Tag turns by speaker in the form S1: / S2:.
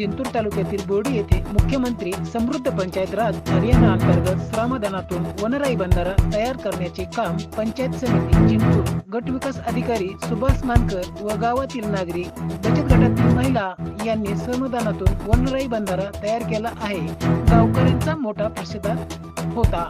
S1: जिंतूर तालुक्यातील बोर्डी येथे मुख्यमंत्री समृद्ध पंचायत राज हरियाणा अंतर्गत श्रमदानातून वनराई बंधारा तयार करण्याचे काम पंचायत समिती जिंतूर गट विकास अधिकारी सुभाष मानकर व गावातील नागरिक बचत गटातील महिला यांनी श्रमदानातून वनराई बंधारा तयार केला आहे. गावकऱ्यांचा मोठा प्रतिसाद होता.